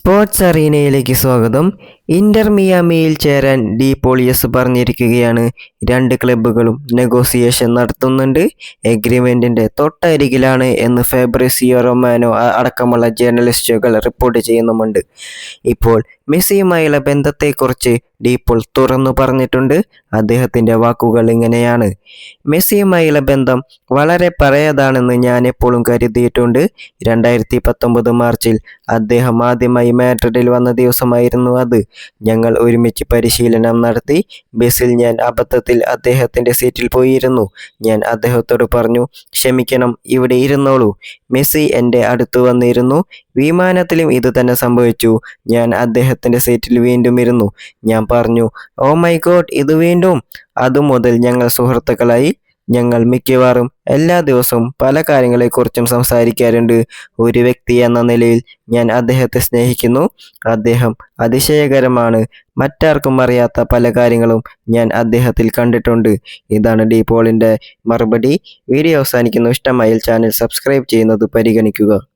Sports അറീനയിലേക്ക് സ്വാഗതം. Inter മിയാമിയിൽ ചേരാൻ D പോളിയസ് പറഞ്ഞിരിക്കുകയാണ്. രണ്ട് ക്ലബ്ബുകളും നെഗോസിയേഷൻ നടത്തുന്നുണ്ട്. എഗ്രിമെന്റിന്റെ തൊട്ടരികിലാണ് എന്ന് ഫെബ്രിസിയോ റൊമാനോ അടക്കമുള്ള ജേർണലിസ്റ്റുകൾ റിപ്പോർട്ട് ചെയ്യുന്നുമുണ്ട്. ഇപ്പോൾ മെസ്സിയുമായുള്ള ബന്ധത്തെക്കുറിച്ച് ഡി പോൾ തുറന്നു പറഞ്ഞിട്ടുണ്ട്. അദ്ദേഹത്തിന്റെ വാക്കുകൾ ഇങ്ങനെയാണ്. മെസ്സിയുമായുള്ള ബന്ധം വളരെ പഴയതാണെന്ന് ഞാൻ എപ്പോഴും കരുതിയിട്ടുണ്ട്. രണ്ടായിരത്തി പത്തൊമ്പത് മാർച്ചിൽ അദ്ദേഹം ആദ്യമായി മാഡ്രിഡിൽ വന്ന ദിവസമായിരുന്നു അത്. ഞങ്ങൾ ഒരുമിച്ച് പരിശീലനം നടത്തി. ബസ്സിൽ ഞാൻ അബദ്ധത്തിൽ അദ്ദേഹത്തിന്റെ സീറ്റിൽ പോയിരുന്നു. ഞാൻ അദ്ദേഹത്തോട് പറഞ്ഞു ക്ഷമിക്കണം ഇവിടെ ഇരുന്നോളൂ. മെസ്സി എന്റെ അടുത്ത് വന്നിരുന്നു. വിമാനത്തിലും ഇത് തന്നെ സംഭവിച്ചു. ഞാൻ അദ്ദേഹത്തിന്റെ സീറ്റിൽ വീണ്ടും ഇരുന്നു. ഞാൻ പറഞ്ഞു ഓ മൈ ഗോഡ് ഇത് വീണ്ടും? അതുമുതൽ ഞങ്ങൾ സുഹൃത്തുക്കളായി ഞങ്ങൾ മിക്കവാറും എല്ലാ ദിവസവും പല കാര്യങ്ങളെക്കുറിച്ചും സംസാരിക്കാറുണ്ട്. ഒരു വ്യക്തി എന്ന നിലയിൽ ഞാൻ അദ്ദേഹത്തെ സ്നേഹിക്കുന്നു. അദ്ദേഹം അതിശയകരമാണ്. മറ്റാർക്കും അറിയാത്ത പല കാര്യങ്ങളും ഞാൻ അദ്ദേഹത്തിൽ കണ്ടിട്ടുണ്ട്. ഇതാണ് ഡീപോളിന്റെ മറുപടി. വീഡിയോ അവസാനിക്കുന്നു. ഇഷ്ടമായാൽ ചാനൽ സബ്സ്ക്രൈബ് ചെയ്യുന്നത് പരിഗണിക്കുക.